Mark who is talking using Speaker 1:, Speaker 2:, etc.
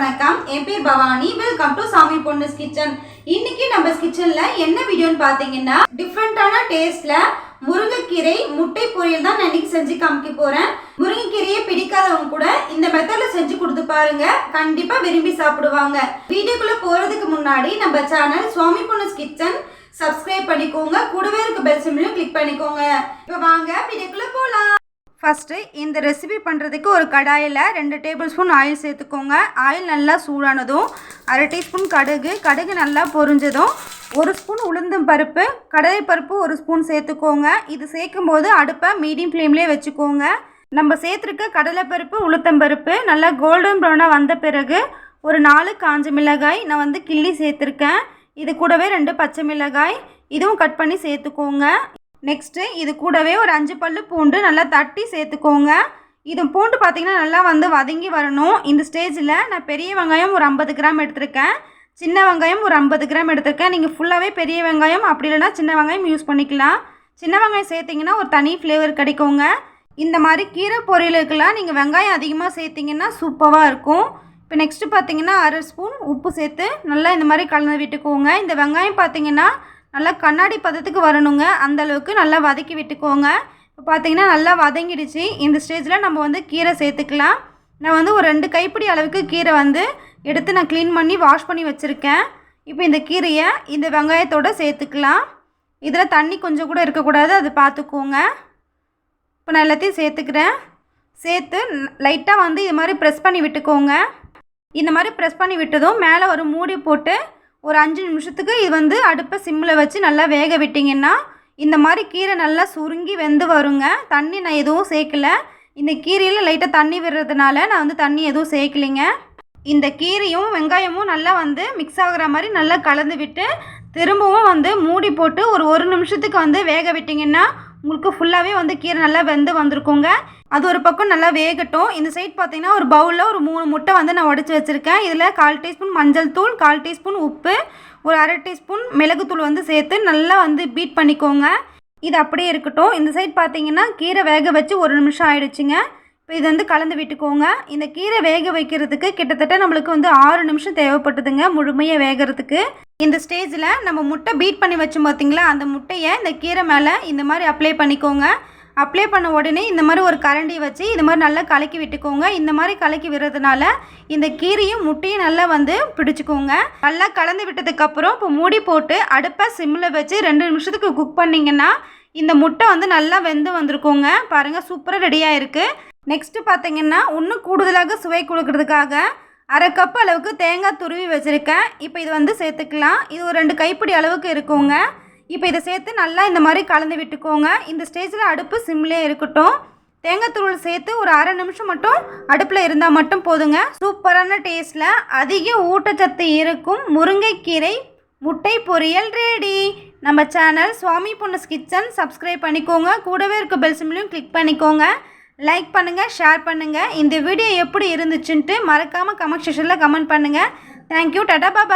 Speaker 1: என் பேர் Bhavani. Welcome to சாமி பொண்ணுஸ் kitchen. இன்னைக்கு நம்ம கிச்சன்ல என்ன வீடியோன்னு பாத்தீங்கன்னா டிஃப்ரெண்டான டேஸ்ட்ல முருங்கைக்கீரை முட்டை பொரியல் தான் நான் இன்னைக்கு செஞ்சு காமிக்க போறேன். முருங்கைக்கீரையை பிடிக்காதவங்க கூட இந்த மெத்தட்ல செஞ்சு கொடுத்து பாருங்க. கண்டிப்பா விரும்பி சாப்பிடுவாங்க. வீடியோக்குள்ள போறதுக்கு முன்னாடி நம்ம சேனல் சுவாமி பொண்ணுஸ் கிச்சன் சப்ஸ்கிரைப் பண்ணிக்கோங்க. கூடவே இருக்க பெல் சிம்லையும் கிளிக் பண்ணிக்கோங்க. இப்போ வாங்க வீடியோக்குள்ள போலாம். ஃபஸ்ட்டு இந்த ரெசிபி பண்ணுறதுக்கு ஒரு கடாயில் ரெண்டு டேபிள் ஸ்பூன் ஆயில் சேர்த்துக்கோங்க. ஆயில் நல்லா சூடானதும் அரை டீஸ்பூன் கடுகு. கடுகு நல்லா பொரிஞ்சதும் ஒரு ஸ்பூன் உளுந்தம் பருப்பு கடலை பருப்பு ஒரு ஸ்பூன் சேர்த்துக்கோங்க. இது சேர்க்கும் போது அடுப்பை மீடியம் ஃப்ளேம்லேயே வச்சுக்கோங்க. நம்ம சேர்த்துருக்க கடலைப்பருப்பு உளுத்தம்பருப்பு நல்லா கோல்டன் ப்ரௌனாக வந்த பிறகு ஒரு நாலு காஞ்ச மிளகாய் நான் வந்து கிள்ளி சேர்த்துருக்கேன். இது கூடவே ரெண்டு பச்சை மிளகாய் இதுவும் கட் பண்ணி சேர்த்துக்கோங்க. நெக்ஸ்ட்டு இது கூடவே ஒரு அஞ்சு பல்லு பூண்டு நல்லா தட்டி சேர்த்துக்கோங்க. இது பூண்டு பார்த்திங்கன்னா நல்லா வந்து வதங்கி வரணும். இந்த ஸ்டேஜில் நான் பெரிய வெங்காயம் ஒரு ஐம்பது கிராம் எடுத்திருக்கேன். சின்ன வெங்காயம் ஒரு ஐம்பது கிராம் எடுத்திருக்கேன். நீங்கள் ஃபுல்லாகவே பெரிய வெங்காயம் அப்படி இல்லைன்னா சின்ன வெங்காயம் யூஸ் பண்ணிக்கலாம். சின்ன வெங்காயம் சேர்த்திங்கன்னா ஒரு தனி ஃப்ளேவர் கிடைக்குங்க. இந்த மாதிரி கீரை பொரியலுக்கெல்லாம் நீங்கள் வெங்காயம் அதிகமாக சேர்த்திங்கன்னா சூப்பராக இருக்கும். இப்போ நெக்ஸ்ட்டு பார்த்தீங்கன்னா அரை ஸ்பூன் உப்பு சேர்த்து நல்லா இந்த மாதிரி கலந்து விட்டுக்கோங்க. இந்த வெங்காயம் பார்த்தீங்கன்னா நல்லா கண்ணாடி பதத்துக்கு வரணுங்க. அந்த அளவுக்கு நல்லா வதக்கி விட்டுக்கோங்க. இப்போ பார்த்தீங்கன்னா நல்லா வதங்கிடுச்சு. இந்த ஸ்டேஜில் நம்ம வந்து கீரை சேர்த்துக்கலாம். நான் வந்து ஒரு ரெண்டு கைப்பிடி அளவுக்கு கீரை வந்து எடுத்து நான் க்ளீன் பண்ணி வாஷ் பண்ணி வச்சுருக்கேன். இப்போ இந்த கீரையை இந்த வெங்காயத்தோடு சேர்த்துக்கலாம். இதில் தண்ணி கொஞ்சம் கூட இருக்கக்கூடாது. அது பார்த்துக்கோங்க இப்போ நான் எல்லாத்தையும் சேர்த்துக்கிறேன். சேர்த்து லைட்டாக வந்து இது மாதிரி ப்ரெஸ் பண்ணி விட்டுக்கோங்க. இந்த மாதிரி ப்ரெஸ் பண்ணி விட்டதும் மேலே ஒரு மூடி போட்டு ஒரு அஞ்சு நிமிஷத்துக்கு இது வந்து அடுப்பை சிம்மில் வச்சு நல்லா வேக விட்டிங்கன்னா இந்த மாதிரி கீரை நல்லா சுருங்கி வெந்து வருங்க. தண்ணி நான் எதுவும் சேர்க்கல. இந்த கீரையில் லைட்டாக தண்ணி விடுறதுனால நான் வந்து தண்ணி எதுவும் சேர்க்கலைங்க. இந்த கீரையும் வெங்காயமும் நல்லா வந்து மிக்ஸ் ஆகுற மாதிரி நல்லா கலந்து விட்டு திரும்பவும் வந்து மூடி போட்டு ஒரு ஒரு நிமிஷத்துக்கு வந்து வேக விட்டிங்கன்னா உங்களுக்கு ஃபுல்லாகவே வந்து கீரை நல்லா வெந்து வந்திருக்குங்க. அது ஒரு பக்கம் நல்லா வேகட்டும். இந்த சைட் பார்த்தீங்கன்னா ஒரு பவுலில் ஒரு மூணு முட்டை வந்து நான் உடச்சி வச்சுருக்கேன். இதில் கால் டீஸ்பூன் மஞ்சள் தூள் கால் டீஸ்பூன் உப்பு ஒரு அரை டீஸ்பூன் மிளகுத்தூள் வந்து சேர்த்து நல்லா வந்து பீட் பண்ணிக்கோங்க. இது அப்படியே இருக்கட்டும். இந்த சைட் பார்த்தீங்கன்னா கீரை வேக வச்சு ஒரு நிமிஷம் ஆயிடுச்சுங்க. இப்போ இது வந்து கலந்து விட்டுக்கோங்க. இந்த கீரை வேக வைக்கிறதுக்கு கிட்டத்தட்ட நம்மளுக்கு வந்து ஆறு நிமிஷம் தேவைப்பட்டதுங்க முழுமையாக வேகிறதுக்கு. இந்த ஸ்டேஜில் நம்ம முட்டை பீட் பண்ணி வச்சோம் பார்த்தீங்களா அந்த முட்டையை இந்த கீரை மேலே இந்த மாதிரி அப்ளை பண்ணிக்கோங்க. அப்ளை பண்ண உடனே இந்த மாதிரி ஒரு கரண்டி வச்சு இது மாதிரி நல்லா கலக்கி விட்டுக்கோங்க. இந்த மாதிரி கலக்கி விடுறதுனால இந்த கீரையும் முட்டையும் நல்லா வந்து பிடிச்சிக்கோங்க. நல்லா கலந்து விட்டதுக்கப்புறம் இப்போ மூடி போட்டு அடுப்பை சிம்மில் வச்சு ரெண்டு நிமிஷத்துக்கு குக் பண்ணிங்கன்னா இந்த முட்டை வந்து நல்லா வெந்து வந்திருக்கோங்க. பாருங்கள் சூப்பராக ரெடியாக இருக்குது நெக்ஸ்ட்டு பார்த்தீங்கன்னா இன்னும் கூடுதலாக சுவை கொடுக்கறதுக்காக அரை கப் அளவுக்கு தேங்காய் துருவி வச்சுருக்கேன். இப்போ இது வந்து சேர்த்துக்கலாம். இது ஒரு ரெண்டு கைப்பிடி அளவுக்கு இருக்குங்க. இப்போ இதை சேர்த்து நல்லா இந்த மாதிரி கலந்து விட்டுக்கோங்க. இந்த ஸ்டேஜில் அடுப்பு சிம்லேயே இருக்கட்டும். தேங்காய் தூள் சேர்த்து ஒரு அரை நிமிஷம் மட்டும் அடுப்பில் இருந்தால் மட்டும் போதுங்க. சூப்பரான டேஸ்ட்டில் அதிக ஊட்டச்சத்து இருக்கும் முருங்கைக்கீரை முட்டை பொரியல் ரெடி நம்ம channel Swami Ponnus kitchen subscribe பண்ணிக்கோங்க. கூடவே இருக்க பெல் சிம்லையும் கிளிக் பண்ணிக்கோங்க. லைக் பண்ணுங்கள் ஷேர் பண்ணுங்கள் இந்த வீடியோ எப்படி இருந்துச்சுன்ட்டு மறக்காமல் கமெண்ட் செக்ஷனில் கமெண்ட் பண்ணுங்கள் தேங்க்யூ டாடா பாய்